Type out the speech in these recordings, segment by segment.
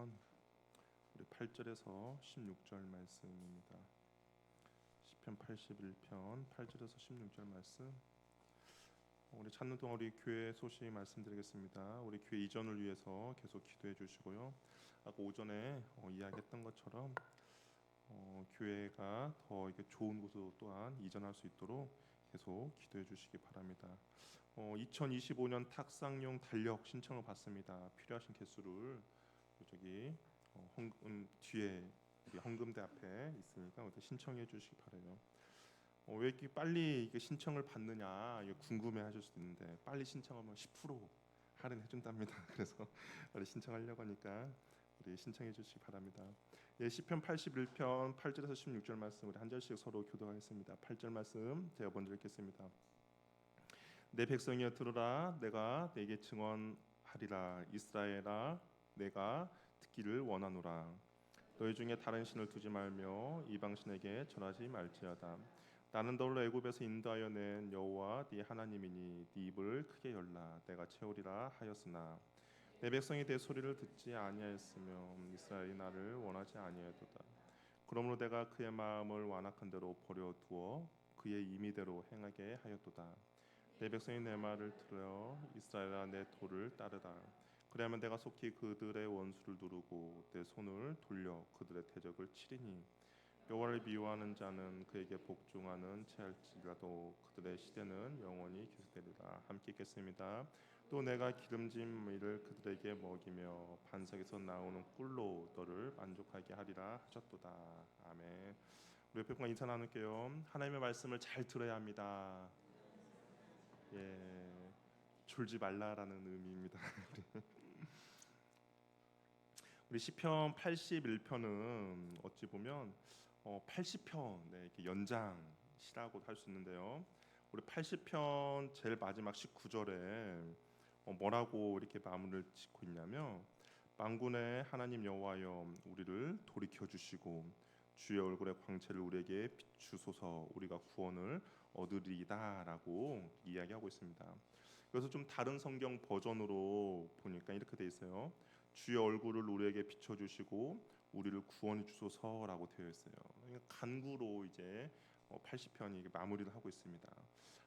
81편 우리 8절에서 16절 말씀입니다. 시편 81편 8절에서 16절 말씀. 우리 찾는 동안 우리 교회 소식 말씀드리겠습니다. 우리 교회 이전을 위해서 계속 기도해 주시고요. 아까 오전에 어, 이야기했던 것처럼 어, 교회가 더 이렇게 좋은 곳으로 또한 이전할 수 있도록 계속 기도해 주시기 바랍니다. 어, 2025년 탁상용 달력 신청을 받습니다. 필요하신 개수를 저기 어, 헌금 뒤에 우리 헌금대 앞에 있으니까 어떻게 신청해 주시기 바래요. 어, 왜 이렇게 빨리 이게 신청을 받느냐 이거 궁금해 하실 수도 있는데 빨리 신청하면 10% 할인해 준답니다. 그래서 빨리 신청하려고 하니까 우리 신청해 주시기 바랍니다. 예, 시편 81편 8절에서 16절 말씀 우리 한 절씩 서로 교도하겠습니다. 8절 말씀 제가 먼저 읽겠습니다. 내 백성이여 들으라 내가 내게 증언하리라 이스라엘아 내가 듣기를 원하노라. 너희 중에 다른 신을 두지 말며 이방 신에게 절하지 말지어다. 나는 너를 애굽에서 인도하여 낸 여호와 네 하나님이니 네 입을 크게 열라. 내가 채우리라 하였으나 내 백성이 내 소리를 듣지 아니하였으며 이스라엘이 나를 원하지 아니하도다. 그러므로 내가 그의 마음을 완악한 대로 버려 두어 그의 임의대로 행하게 하였도다. 내 백성이 내 말을 들어 이스라엘아 내 도를 따르라 그리하면 내가 속히 그들의 원수를 누르고 내 손을 돌려 그들의 대적을 치리니 여호와를 미워하는 자는 그에게 복종하는 채할지라도 그들의 시대는 영원히 계속되리라. 함께 읽겠습니다. 또 내가 기름진 밀을 그들에게 먹이며 반석에서 나오는 꿀로 너를 만족하게 하리라 하셨도다. 아멘. 우리 옆에 분과 인사 나눌게요. 하나님의 말씀을 잘 들어야 합니다. 예, 졸지 말라라는 의미입니다. 우리 시편 81편은 어찌 보면 어, 80편 네, 이렇게 연장시라고 할 수 있는데요. 우리 80편 제일 마지막 19절에 어, 뭐라고 이렇게 마무리를 짓고 있냐면 만군의 하나님 여호와여 우리를 돌이켜 주시고 주의 얼굴의 광채를 우리에게 비추소서 우리가 구원을 얻으리다라고 이야기하고 있습니다. 그래서 좀 다른 성경 버전으로 보니까 이렇게 돼 있어요. 주의 얼굴을 우리에게 비춰 주시고 우리를 구원해 주소서라고 되어 있어요. 간구로 이제 80편이 마무리를 하고 있습니다.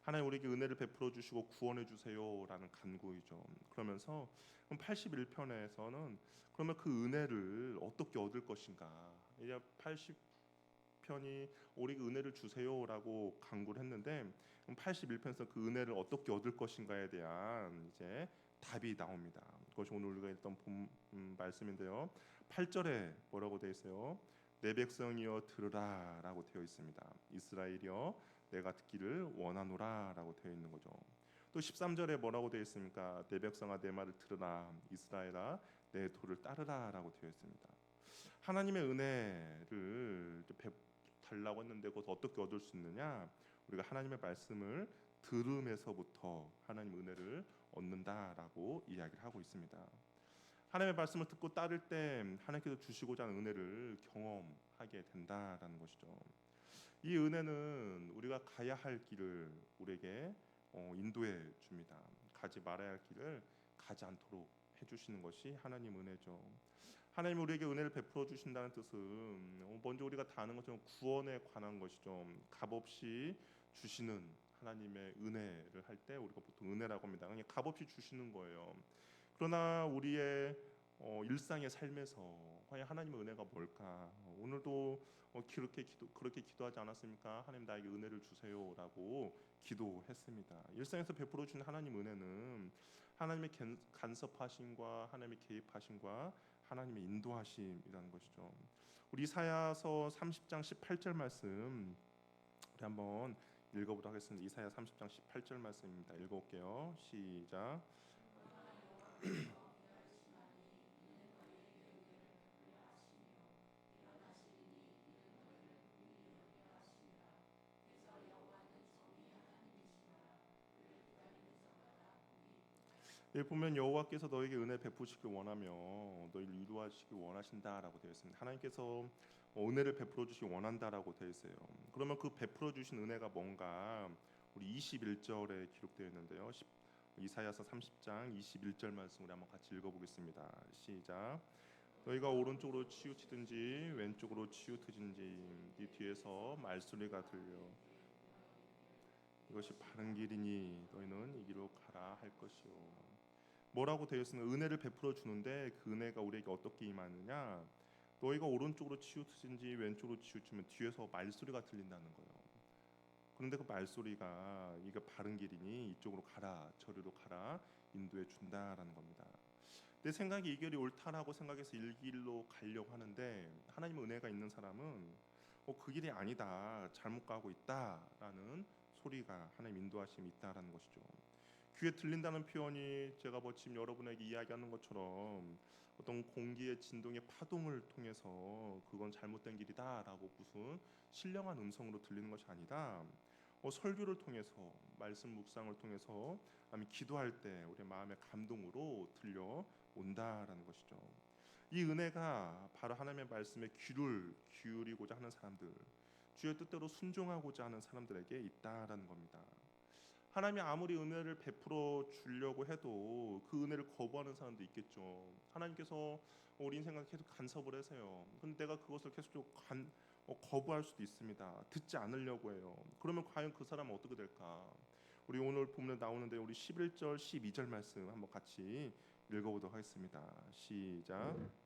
하나님 우리에게 은혜를 베풀어 주시고 구원해 주세요라는 간구이죠. 그러면서 81편에서는 그러면 그 은혜를 어떻게 얻을 것인가? 이제 80편이 우리에게 은혜를 주세요라고 간구를 했는데 81편에서 그 은혜를 어떻게 얻을 것인가에 대한 이제 답이 나옵니다. 그것이 오늘 우리가 읽던 본 음, 말씀인데요. 8절에 뭐라고 되어 있어요? 내 백성이여 들으라라고 되어 있습니다. 이스라엘이여 내가 듣기를 원하노라라고 되어 있는 거죠. 또 13절에 뭐라고 되어 있습니까? 내 백성아 내 말을 들으라 이스라엘아 내 도를 따르라라고 되어 있습니다. 하나님의 은혜를 달라고 했는데 그것 어떻게 얻을 수 있느냐? 우리가 하나님의 말씀을 들음에서부터 하나님 은혜를 얻는다라고 이야기를 하고 있습니다. 하나님의 말씀을 듣고 따를 때 하나님께서 주시고자 하는 은혜를 경험하게 된다라는 것이죠. 이 은혜는 우리가 가야 할 길을 우리에게 어, 인도해 줍니다. 가지 말아야 할 길을 가지 않도록 해주시는 것이 하나님 은혜죠. 하나님 우리에게 은혜를 베풀어 주신다는 뜻은 어, 먼저 우리가 다 아는 것처럼 구원에 관한 것이죠. 값없이 주시는 하나님의 은혜를 할 때 우리가 보통 은혜라고 합니다. 그냥 값없이 주시는 거예요. 그러나 우리의 어, 일상의 삶에서 과연 하나님의 은혜가 뭘까? 어, 오늘도 어, 그렇게 기도 그렇게 기도하지 않았습니까? 하나님 나에게 은혜를 주세요라고 기도했습니다. 일상에서 베풀어 주는 하나님 은혜는 하나님의 간섭하심과 하나님의 개입하심과 하나님의 인도하심이라는 것이죠. 우리 이사야서 30장 18절 말씀 우리 한번 읽어보도록 하겠습니다. 이사야 30장 18절 말씀입니다. 읽어볼게요. 시작. 여기 보면 여호와께서 너에게 은혜 베푸시길 원하며 너희를 위로하시길 원하신다라고 되어 있습니다. 하나님께서 은혜를 베풀어 주시기 원한다라고 되어 있어요. 그러면 그 베풀어 주신 은혜가 뭔가 우리 21절에 기록되어 있는데요. 이사야서 30장 21절 말씀 우리 한번 같이 읽어보겠습니다. 시작. 너희가 오른쪽으로 치우치든지 왼쪽으로 치우트든지 네 뒤에서 말소리가 들려 이것이 바른 길이니 너희는 이 길로 가라 할 것이요 뭐라고 되어 있으면 은혜를 베풀어 주는데 그 은혜가 우리에게 어떻게 임하느냐 너희가 오른쪽으로 치우치든지 왼쪽으로 치우치면 뒤에서 말소리가 들린다는 거예요 그런데 그 말소리가 이게 바른 길이니 이쪽으로 가라 저리로 가라 인도해 준다라는 겁니다 내 생각이 이 길이 옳다라고 생각해서 이 길로 가려고 하는데 하나님 은혜가 있는 사람은 어, 그 길이 아니다 잘못 가고 있다라는 소리가 하나님 인도하심이 있다라는 것이죠. 귀에 들린다는 표현이 제가 뭐 지금 여러분에게 이야기하는 것처럼 어떤 공기의 진동의 파동을 통해서 그건 잘못된 길이다라고 무슨 신령한 음성으로 들리는 것이 아니다. 어, 설교를 통해서 말씀 묵상을 통해서 아니면 기도할 때 우리 마음의 감동으로 들려 온다라는 것이죠. 이 은혜가 바로 하나님의 말씀에 귀를 기울이고자 하는 사람들, 주의 뜻대로 순종하고자 하는 사람들에게 있다라는 겁니다. 하나님이 아무리 은혜를 베풀어 주려고 해도 그 은혜를 거부하는 사람도 있겠죠. 하나님께서 우리 인생과 계속 간섭을 하세요. 근데 내가 그것을 계속 간, 어, 거부할 수도 있습니다. 듣지 않으려고 해요. 그러면 과연 그 사람은 어떻게 될까? 우리 오늘 본문에 나오는데 우리 11절, 12절 말씀 한번 같이 읽어보도록 하겠습니다. 시작.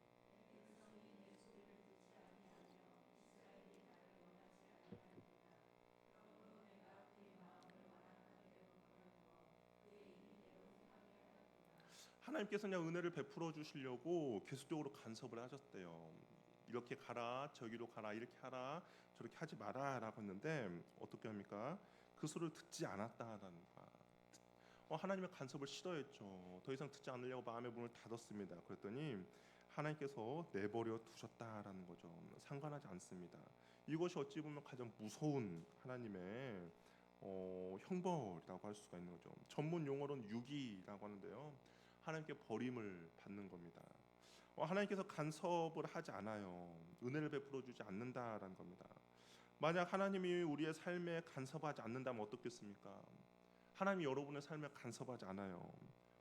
하나님께서 그냥 은혜를 베풀어 주시려고 계속적으로 간섭을 하셨대요. 이렇게 가라, 저기로 가라, 이렇게 하라, 저렇게 하지 마라라고 했는데 어떻게 합니까? 그 소리를 듣지 않았다라는 거. 어, 하나님의 간섭을 싫어했죠. 더 이상 듣지 않으려고 마음의 문을 닫았습니다. 그랬더니 하나님께서 내버려 두셨다라는 거죠. 상관하지 않습니다. 이것이 어찌 보면 가장 무서운 하나님의 어, 형벌이라고 할 수가 있는 거죠. 전문 용어로는 유기라고 하는데요. 하나님께 버림을 받는 겁니다. 어, 하나님께서 간섭을 하지 않아요. 은혜를 베풀어 주지 않는다라는 겁니다. 만약 하나님이 우리의 삶에 간섭하지 않는다면 어떻겠습니까? 하나님이 여러분의 삶에 간섭하지 않아요.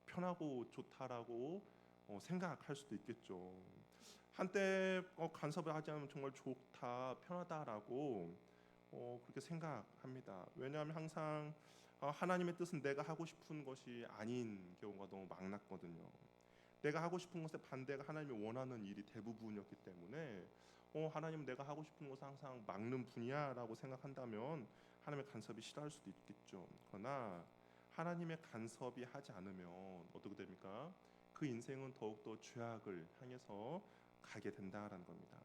편하고 좋다라고 어, 생각할 수도 있겠죠. 한때 어, 간섭을 하지 않으면 정말 좋다, 편하다라고 어, 그렇게 생각합니다. 왜냐하면 항상 어, 하나님의 뜻은 내가 하고 싶은 것이 아닌 경우가 너무 많았거든요. 내가 하고 싶은 것에 반대가 하나님이 원하는 일이 대부분이었기 때문에 어, 하나님 내가 하고 싶은 것을 항상 막는 분이야라고 생각한다면 하나님의 간섭이 싫어할 수도 있겠죠. 그러나 하나님의 간섭이 하지 않으면 어떻게 됩니까? 그 인생은 더욱더 죄악을 향해서 가게 된다라는 겁니다.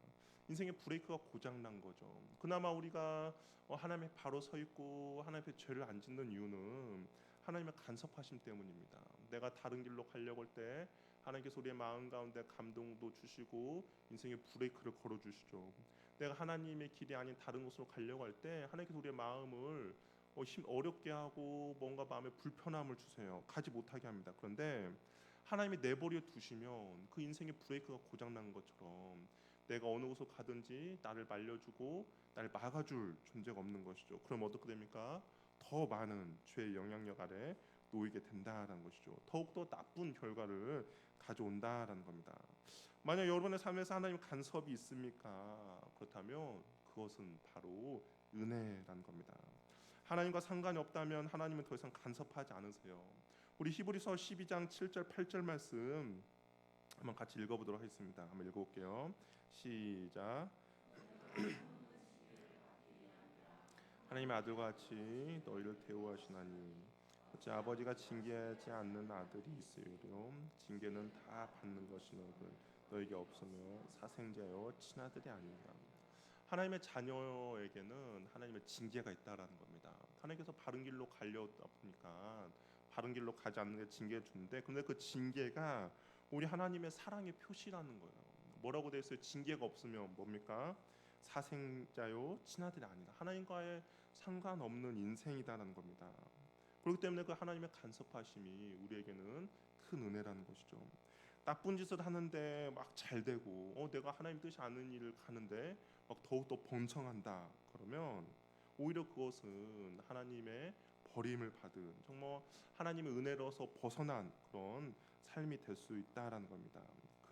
인생의 브레이크가 고장 난 거죠. 그나마 우리가 어, 하나님의 바로 서 있고 하나님의 죄를 안 짓는 이유는 하나님의 간섭하심 때문입니다. 내가 다른 길로 가려고 할 때 하나님께서 우리의 마음 가운데 감동도 주시고 인생의 브레이크를 걸어 주시죠. 내가 하나님의 길이 아닌 다른 곳으로 가려고 할 때 하나님께서 우리의 마음을 어, 힘 어렵게 하고 뭔가 마음에 불편함을 주세요. 가지 못하게 합니다. 그런데 하나님이 내버려 두시면 그 인생의 브레이크가 고장 난 것처럼 내가 어느 곳으로 가든지 나를 말려주고 나를 막아줄 존재가 없는 것이죠. 그럼 어떻게 됩니까? 더 많은 죄의 영향력 아래 놓이게 된다라는 것이죠. 더욱더 나쁜 결과를 가져온다라는 겁니다. 만약 여러분의 삶에서 하나님 간섭이 있습니까? 그렇다면 그것은 바로 은혜라는 겁니다. 하나님과 상관이 없다면 하나님은 더 이상 간섭하지 않으세요. 우리 히브리서 12장 7절 8절 말씀 한번 같이 읽어보도록 하겠습니다. 한번 읽어볼게요. 시작. 하나님의 아들과 같이 너희를 대우하시나니 어찌 아버지가 징계하지 않는 아들이 있으리요 징계는 다 받는 것이노들 너에게 없으며 사생자여 친아들이 아닌가 하나님의 자녀에게는 하나님의 징계가 있다라는 겁니다. 하나님께서 바른 길로 가려다 보니까 바른 길로 가지 않는 게 징계 주는데 근데 그 징계가 우리 하나님의 사랑의 표시라는 거예요. 뭐라고 되어 있어요? 징계가 없으면 뭡니까? 사생자요 친아들이 아니다. 하나님과의 상관없는 인생이다라는 겁니다. 그렇기 때문에 그 하나님의 간섭하심이 우리에게는 큰 은혜라는 것이죠. 나쁜 짓을 하는데 막 잘 되고 어, 내가 하나님 뜻이 아닌 일을 가는데 막 더욱 더 번성한다 그러면 오히려 그것은 하나님의 버림을 받은 정말 하나님의 은혜로서 벗어난 그런 삶이 될 수 있다라는 겁니다.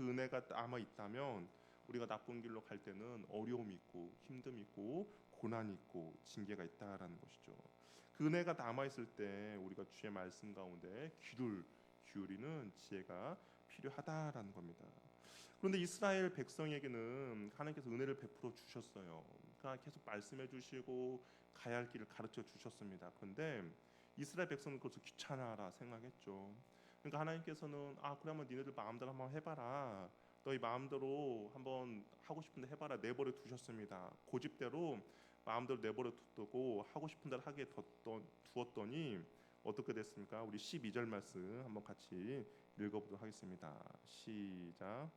그그 은혜가 남아 있다면 우리가 나쁜 길로 갈 때는 어려움이 있고 힘듦이 있고 고난이 있고 징계가 있다라는 것이죠. 그 은혜가 남아 있을 때 우리가 주의 말씀 가운데 귀를 기울이는 지혜가 필요하다라는 겁니다. 그런데 이스라엘 백성에게는 하나님께서 은혜를 베풀어 주셨어요. 그러니까 계속 말씀해 주시고 가야 할 길을 가르쳐 주셨습니다. 그런데 이스라엘 백성은 그것을 귀찮아라 생각했죠. 그러니까 하나님께서는 아 그러면 니네들 마음대로 한번 해봐라. 너희 마음대로 한번 하고 싶은데 해봐라 내버려 두셨습니다. 고집대로 마음대로 내버려 두고 하고 싶은 대로 하게 뒀던, 두었더니 어떻게 됐습니까? 우리 12절 말씀 한번 같이 읽어보도록 하겠습니다. 시작.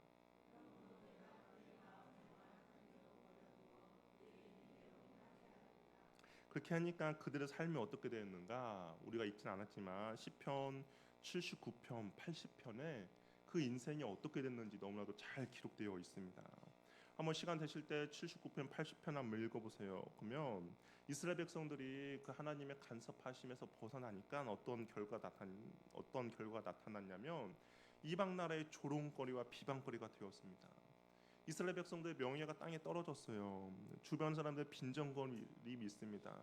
그렇게 하니까 그들의 삶이 어떻게 되었는가 우리가 읽지는 않았지만 시편 79편 80편에 그 인생이 어떻게 됐는지 너무나도 잘 기록되어 있습니다. 한번 시간 되실 때 79편 80편 한번 읽어보세요. 그러면 이스라엘 백성들이 그 하나님의 간섭하심에서 벗어나니까 어떤 결과 나타 어떤 결과 나타났냐면 이방 나라의 조롱거리와 비방거리가 되었습니다. 이스라엘 백성들의 명예가 땅에 떨어졌어요. 주변 사람들 빈정거림이 있습니다.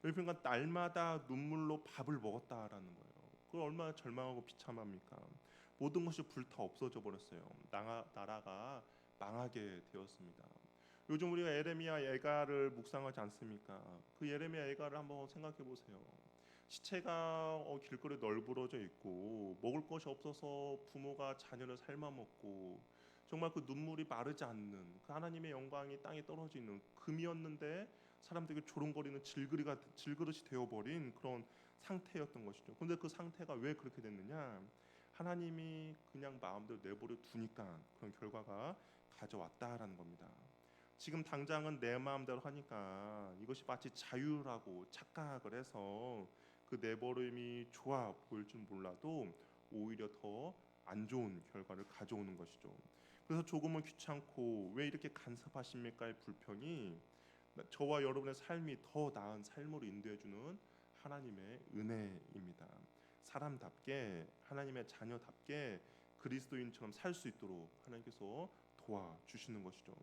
그러니까 날마다 눈물로 밥을 먹었다라는 거예요. 그 얼마나 절망하고 비참합니까? 모든 것이 불타 없어져 버렸어요. 나라, 나라가 망하게 되었습니다. 요즘 우리가 에레미야 예가를 묵상하지 않습니까? 그 예레미야 예가를 한번 생각해 보세요. 시체가 어, 길거리에 널브러져 있고 먹을 것이 없어서 부모가 자녀를 삶아 먹고 정말 그 눈물이 마르지 않는 그 하나님의 영광이 땅에 떨어져 있는 금이었는데 사람들이 조롱거리는 질그릇이 되어버린 그런 상태였던 것이죠. 근데 그 상태가 왜 그렇게 됐느냐? 하나님이 그냥 마음대로 내버려 두니까 그런 결과가 가져왔다라는 겁니다. 지금 당장은 내 마음대로 하니까 이것이 마치 자유라고 착각을 해서 그 내버림이 좋아 보일 줄 몰라도 오히려 더 안 좋은 결과를 가져오는 것이죠. 그래서 조금은 귀찮고 왜 이렇게 간섭하십니까의 불평이 저와 여러분의 삶이 더 나은 삶으로 인도해 주는 하나님의 은혜입니다. 사람답게 하나님의 자녀답게 그리스도인처럼 살 수 있도록 하나님께서 도와주시는 것이죠.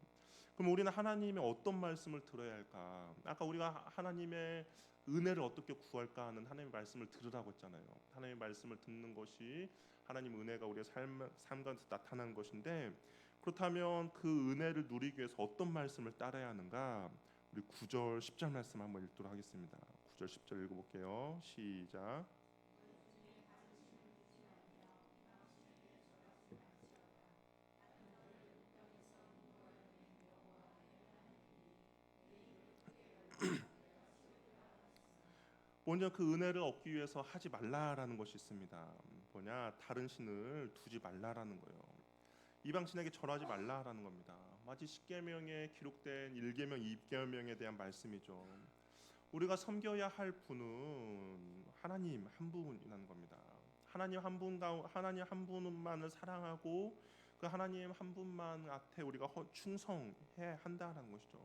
그럼 우리는 하나님의 어떤 말씀을 들어야 할까? 아까 우리가 하나님의 은혜를 어떻게 구할까 하는 하나님의 말씀을 들으라고 했잖아요. 하나님의 말씀을 듣는 것이 하나님 은혜가 우리의 삶, 삶 가운데 나타난 것인데 그렇다면 그 은혜를 누리기 위해서 어떤 말씀을 따라야 하는가? 우리 9절 10절 말씀 한번 읽도록 하겠습니다. 9절 10절 읽어볼게요. 시작. 먼저 그 은혜를 얻기 위해서 하지 말라라는 것이 있습니다. 뭐냐 다른 신을 두지 말라라는 거예요. 이방 신에게 절하지 말라라는 겁니다. 마치 십계명에 기록된 일계명, 이계명에 대한 말씀이죠. 우리가 섬겨야 할 분은 하나님 한 분이라는 겁니다. 하나님 한분가 하나님 한 분만을 사랑하고 그 하나님 한 분만한테 우리가 충성해야 한다는 것이죠.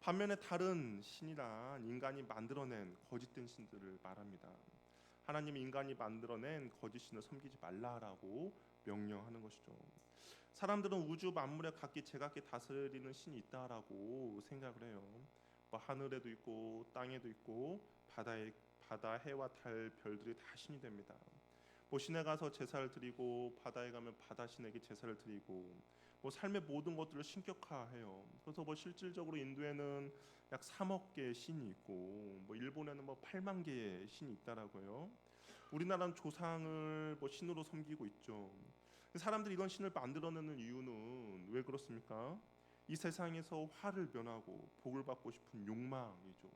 반면에 다른 신이란 인간이 만들어낸 거짓된 신들을 말합니다. 하나님이 인간이 만들어낸 거짓 신을 섬기지 말라라고 명령하는 것이죠. 사람들은 우주 만물에 각기 제각기 다스리는 신이 있다라고 생각을 해요. 뭐 하늘에도 있고 땅에도 있고 바다에 바다 해와 달 별들이 다 신이 됩니다. 뭐 신에 가서 제사를 드리고 바다에 가면 바다 신에게 제사를 드리고 뭐 삶의 모든 것들을 신격화해요. 그래서 뭐 실질적으로 인도에는 약 3억 개의 신이 있고 뭐 일본에는 뭐 8만 개의 신이 있다라고요. 우리나라는 조상을 뭐 신으로 섬기고 있죠. 사람들이 이런 신을 만들어내는 이유는 왜 그렇습니까? 이 세상에서 화를 변하고 복을 받고 싶은 욕망이죠.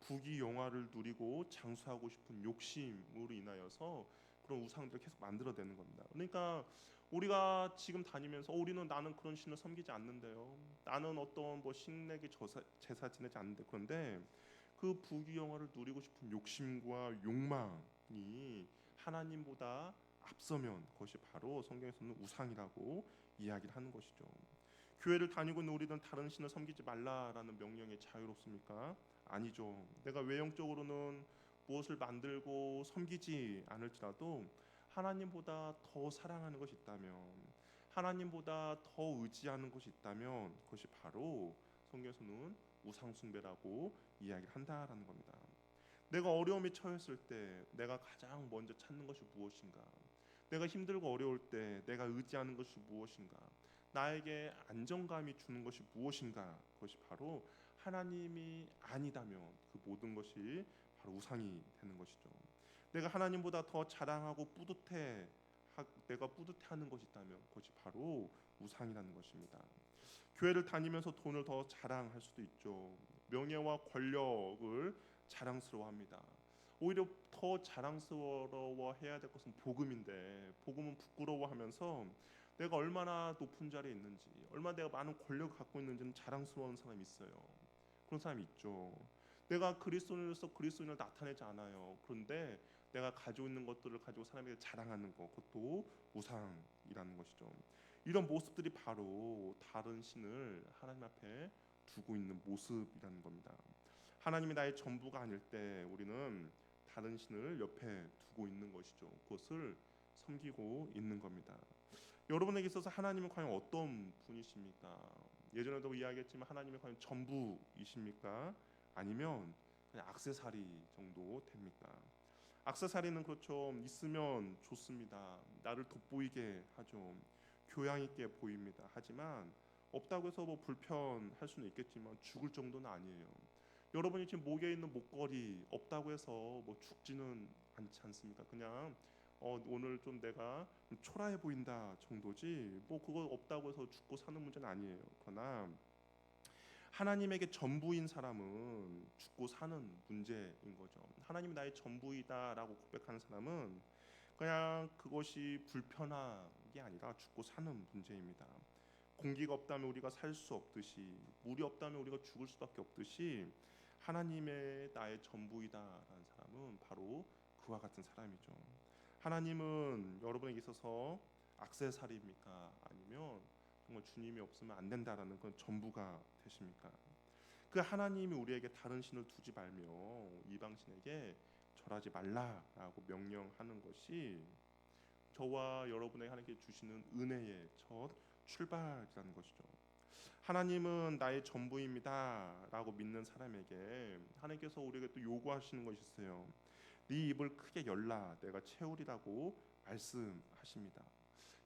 부귀 영화를 누리고 장수하고 싶은 욕심으로 인하여서 그런 우상들을 계속 만들어내는 겁니다. 그러니까 우리가 지금 다니면서 어, 우리는 나는 그런 신을 섬기지 않는데요. 나는 어떤 뭐 신에게 제사, 제사 지내지 않는데 그런데 그 부귀 영화를 누리고 싶은 욕심과 욕망이 하나님보다 앞서면 그것이 바로 성경에서는 우상이라고 이야기를 하는 것이죠. 교회를 다니고 우리는 다른 신을 섬기지 말라라는 명령에 자유롭습니까? 아니죠. 내가 외형적으로는 무엇을 만들고 섬기지 않을지라도 하나님보다 더 사랑하는 것이 있다면 하나님보다 더 의지하는 것이 있다면 그것이 바로 성경에서는 우상 숭배라고 이야기를 한다라는 겁니다. 내가 어려움에 처했을 때 내가 가장 먼저 찾는 것이 무엇인가? 내가 힘들고 어려울 때 내가 의지하는 것이 무엇인가? 나에게 안정감이 주는 것이 무엇인가? 그것이 바로 하나님이 아니다면 그 모든 것이 바로 우상이 되는 것이죠. 내가 하나님보다 더 자랑하고 뿌듯해 하- 내가 뿌듯해하는 것이 있다면 그것이 바로 우상이라는 것입니다. 교회를 다니면서 돈을 더 자랑할 수도 있죠. 명예와 권력을 자랑스러워합니다. 오히려 더 자랑스러워해야 될 것은 복음인데 복음은 부끄러워하면서 내가 얼마나 높은 자리에 있는지, 얼마나 내가 많은 권력을 갖고 있는지는 자랑스러운 사람이 있어요. 그런 사람이 있죠. 내가 그리스도인으로서 그리스도인을 나타내지 않아요. 그런데 내가 가지고 있는 것들을 가지고 사람에게 자랑하는 것, 그것도 우상이라는 것이죠. 이런 모습들이 바로 다른 신을 하나님 앞에 두고 있는 모습이라는 겁니다. 하나님이 나의 전부가 아닐 때 우리는 다른 신을 옆에 두고 있는 것이죠. 그것을 섬기고 있는 겁니다. 여러분에게 있어서 하나님은 과연 어떤 분이십니까? 예전에도 이야기했지만 하나님이 과연 전부이십니까? 아니면 그냥 악세사리 정도 됩니까? 악세사리는 그렇죠. 있으면 좋습니다. 나를 돋보이게 하죠. 교양 있게 보입니다. 하지만 없다고 해서 뭐 불편할 수는 있겠지만 죽을 정도는 아니에요. 여러분이 지금 목에 있는 목걸이 없다고 해서 뭐 죽지는 않지 않습니까? 그냥 어, 오늘 좀 내가 좀 초라해 보인다 정도지 뭐 그거 없다고 해서 죽고 사는 문제는 아니에요. 그러나 하나님에게 전부인 사람은 죽고 사는 문제인 거죠. 하나님이 나의 전부이다라고 고백하는 사람은 그냥 그것이 불편한 게 아니라 죽고 사는 문제입니다. 공기가 없다면 우리가 살 수 없듯이 물이 없다면 우리가 죽을 수밖에 없듯이 하나님의 나의 전부이다라는 사람은 바로 그와 같은 사람이죠. 하나님은 여러분에게 있어서 악세사리입니까? 아니면 정말 주님이 없으면 안 된다라는 건 전부가 되십니까? 그 하나님이 우리에게 다른 신을 두지 말며 이방 신에게 절하지 말라라고 명령하는 것이 저와 여러분에게 하나님께 주시는 은혜의 첫 출발이라는 것이죠. 하나님은 나의 전부입니다라고 믿는 사람에게 하나님께서 우리에게 또 요구하시는 것이 있어요. 네 입을 크게 열라 내가 채우리라고 말씀하십니다.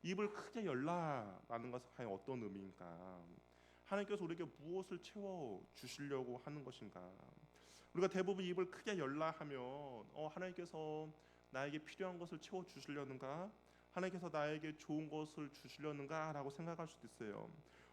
입을 크게 열라라는 것은 과연 어떤 의미인가? 하나님께서 우리에게 무엇을 채워 주시려고 하는 것인가? 우리가 대부분 입을 크게 열라 하면 어, 하나님께서 나에게 필요한 것을 채워 주시려는가? 하나님께서 나에게 좋은 것을 주시려는가라고 생각할 수도 있어요.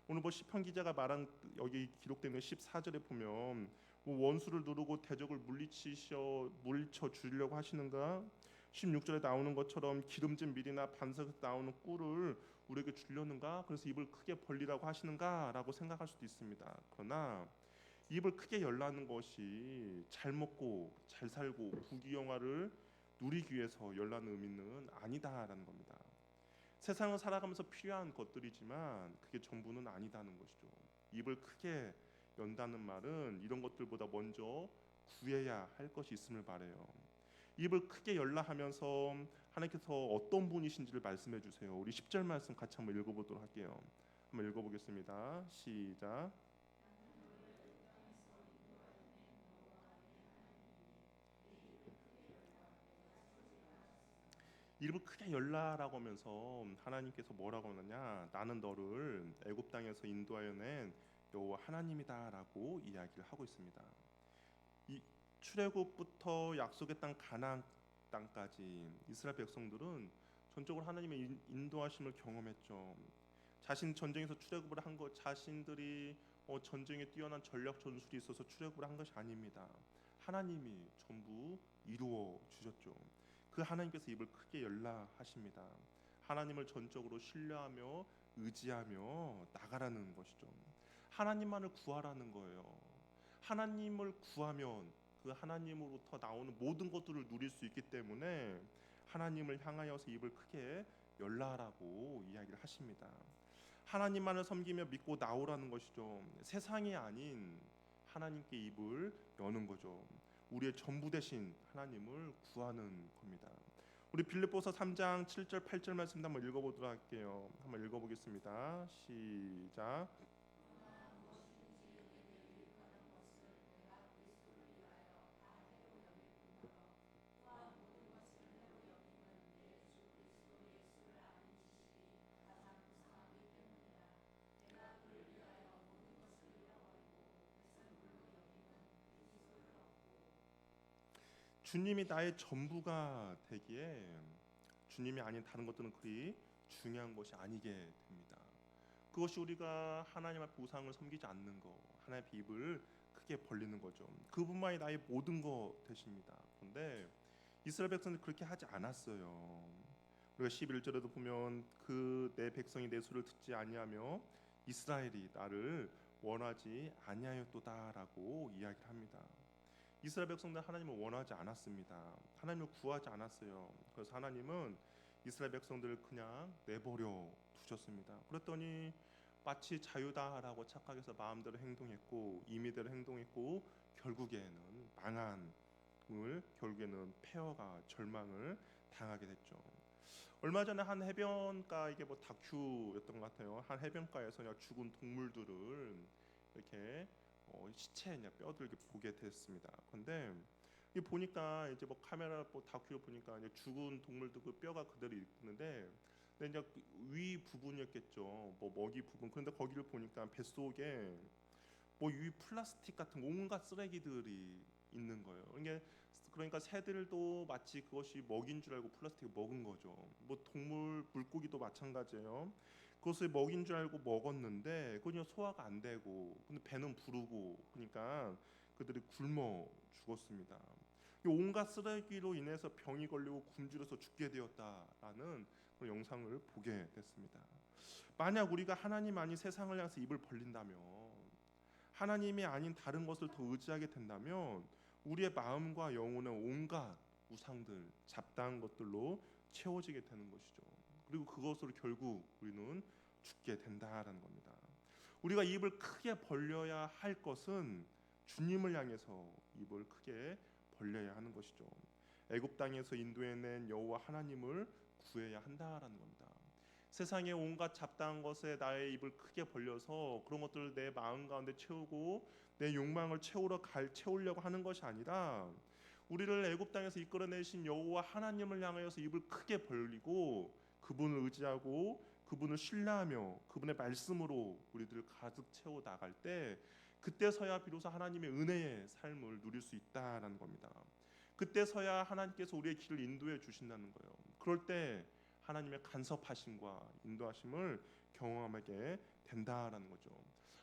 오늘 뭐 시편 기자가 말한 여기 기록되는 14절에 보면 뭐 원수를 누르고 대적을 물리치셔 물리쳐 주려고 하시는가? 16절에 나오는 것처럼 기름진 밀이나 반석에서 나오는 꿀을 우리에게 주려는가? 그래서 입을 크게 벌리라고 하시는가라고 생각할 수도 있습니다. 그러나 입을 크게 열라는 것이 잘 먹고 잘 살고 부귀영화를 누리기 위해서 열라는 의미는 아니다라는 겁니다. 세상을 살아가면서 필요한 것들이지만 그게 전부는 아니다는 것이죠. 입을 크게 연다는 말은 이런 것들보다 먼저 구해야 할 것이 있음을 말해요. 입을 크게 열라 하면서 하나님께서 어떤 분이신지를 말씀해 주세요. 우리 10절 말씀 같이 한번 읽어보도록 할게요. 한번 읽어보겠습니다. 시작. 입을 크게 열라라고 하면서 하나님께서 뭐라고 하느냐 나는 너를 애굽 땅에서 인도하여 낸 여호와 하나님이다라고 이야기를 하고 있습니다. 이 출애굽부터 약속의 땅 가나안 땅까지 이스라엘 백성들은 전적으로 하나님의 인- 인도하심을 경험했죠. 자신 전쟁에서 출애굽을 한 것 자신들이 어, 전쟁에 뛰어난 전략 전술이 있어서 출애굽을 한 것이 아닙니다. 하나님이 전부 이루어 주셨죠. 그 하나님께서 입을 크게 열라 하십니다. 하나님을 전적으로 신뢰하며 의지하며 나가라는 것이죠. 하나님만을 구하라는 거예요. 하나님을 구하면 그 하나님으로부터 나오는 모든 것들을 누릴 수 있기 때문에 하나님을 향하여서 입을 크게 열라라고 이야기를 하십니다. 하나님만을 섬기며 믿고 나오라는 것이죠. 세상이 아닌 하나님께 입을 여는 거죠. 우리의 전부 되신 하나님을 구하는 겁니다. 우리 빌립보서 3장 7절 8절 말씀 한번 읽어보도록 할게요. 한번 읽어보겠습니다. 시작. 주님이 나의 전부가 되기에 주님이 아닌 다른 것들은 그리 중요한 것이 아니게 됩니다. 그것이 우리가 하나님 앞에 우상을 섬기지 않는 것, 하나님 입을 크게 벌리는 거죠. 그분만이 나의 모든 것 되십니다. 그런데 이스라엘 백성들이 그렇게 하지 않았어요. 우리가 11절에도 보면 그 내 백성이 내 소리를 듣지 아니하며 이스라엘이 나를 원하지 아니하였도다라고 이야기를 합니다. 이스라엘 백성들 하나님을 원하지 않았습니다. 하나님을 구하지 않았어요. 그래서 하나님은 이스라엘 백성들을 그냥 내버려 두셨습니다. 그랬더니 마치 자유다라고 착각해서 마음대로 행동했고 임의대로 행동했고 결국에는 망한을 결국에는 폐허가 절망을 당하게 됐죠. 얼마 전에 한 해변가 이게 뭐 다큐였던 것 같아요. 한 해변가에서 그냥 죽은 동물들을 이렇게 어, 시체 그냥 뼈들 이렇게 보게 됐습니다. 그런데 이 보니까 이제 뭐 카메라 뭐 다큐 보니까 이제 죽은 동물들 그 뼈가 그대로 있는데 근데 이제 그위 부분이었겠죠. 뭐 먹이 부분. 그런데 거기를 보니까 뱃속에 뭐 위 플라스틱 같은 온갖 쓰레기들이 있는 거예요. 이게 그러니까 새들도 마치 그것이 먹인 줄 알고 플라스틱을 먹은 거죠. 뭐 동물 물고기도 마찬가지예요. 그것을 먹인 줄 알고 먹었는데 그냥 소화가 안 되고 근데 배는 부르고 그러니까 그들이 굶어 죽었습니다. 이 온갖 쓰레기로 인해서 병이 걸리고 굶주려서 죽게 되었다라는 영상을 보게 됐습니다. 만약 우리가 하나님 아닌 세상을 향해서 입을 벌린다면 하나님이 아닌 다른 것을 더 의지하게 된다면 우리의 마음과 영혼은 온갖 우상들, 잡다한 것들로 채워지게 되는 것이죠. 그리고 그것으로 결국 우리는 죽게 된다라는 겁니다. 우리가 입을 크게 벌려야 할 것은 주님을 향해서 입을 크게 벌려야 하는 것이죠. 애굽 땅에서 인도해낸 여호와 하나님을 구해야 한다라는 겁니다. 세상의 온갖 잡다한 것에 나의 입을 크게 벌려서 그런 것들을 내 마음 가운데 채우고 내 욕망을 채우러 갈 채우려고 하는 것이 아니라 우리를 애굽 땅에서 이끌어내신 여호와 하나님을 향하여서 입을 크게 벌리고 그분을 의지하고 그분을 신뢰하며 그분의 말씀으로 우리들을 가득 채워 나갈 때 그때서야 비로소 하나님의 은혜의 삶을 누릴 수 있다라는 겁니다. 그때서야 하나님께서 우리의 길을 인도해 주신다는 거예요. 그럴 때 하나님의 간섭하심과 인도하심을 경험하게 된다라는 거죠.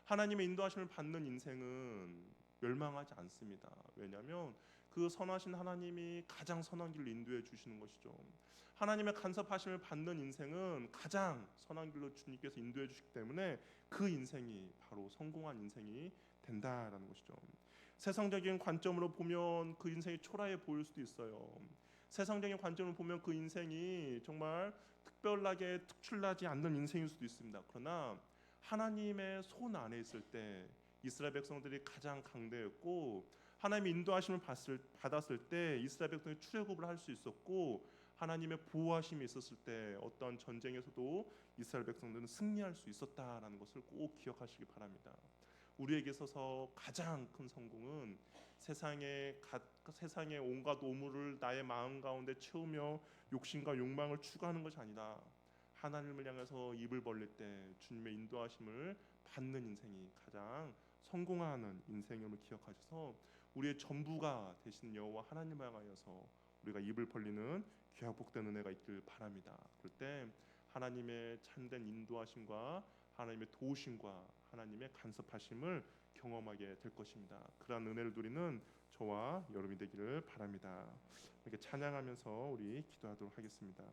하나님의 인도하심을 받는 인생은 멸망하지 않습니다. 왜냐하면 그 선하신 하나님이 가장 선한 길로 인도해 주시는 것이죠. 하나님의 간섭하심을 받는 인생은 가장 선한 길로 주님께서 인도해 주시기 때문에 그 인생이 바로 성공한 인생이 된다라는 것이죠. 세상적인 관점으로 보면 그 인생이 초라해 보일 수도 있어요. 세상적인 관점으로 보면 그 인생이 정말 특별하게 특출나지 않는 인생일 수도 있습니다. 그러나 하나님의 손 안에 있을 때 이스라엘 백성들이 가장 강대했고 하나님의 인도하심을 받았을, 받았을 때 이스라엘 백성이 출애굽을 할 수 있었고 하나님의 보호하심이 있었을 때 어떤 전쟁에서도 이스라엘 백성들은 승리할 수 있었다라는 것을 꼭 기억하시기 바랍니다. 우리에게 있어서 가장 큰 성공은 세상의 가, 세상의 온갖 오물을 나의 마음 가운데 채우며 욕심과 욕망을 추구하는 것이 아니라 하나님을 향해서 입을 벌릴 때 주님의 인도하심을 받는 인생이 가장 성공하는 인생임을 기억하셔서 우리의 전부가 되신 여호와 하나님을 향하여서 우리가 입을 벌리는 귀하 복된 은혜가 있길 바랍니다. 그럴 때 하나님의 참된 인도하심과 하나님의 도우심과 하나님의 간섭하심을 경험하게 될 것입니다. 그러한 은혜를 누리는 저와 여러분이 되기를 바랍니다. 이렇게 찬양하면서 우리 기도하도록 하겠습니다.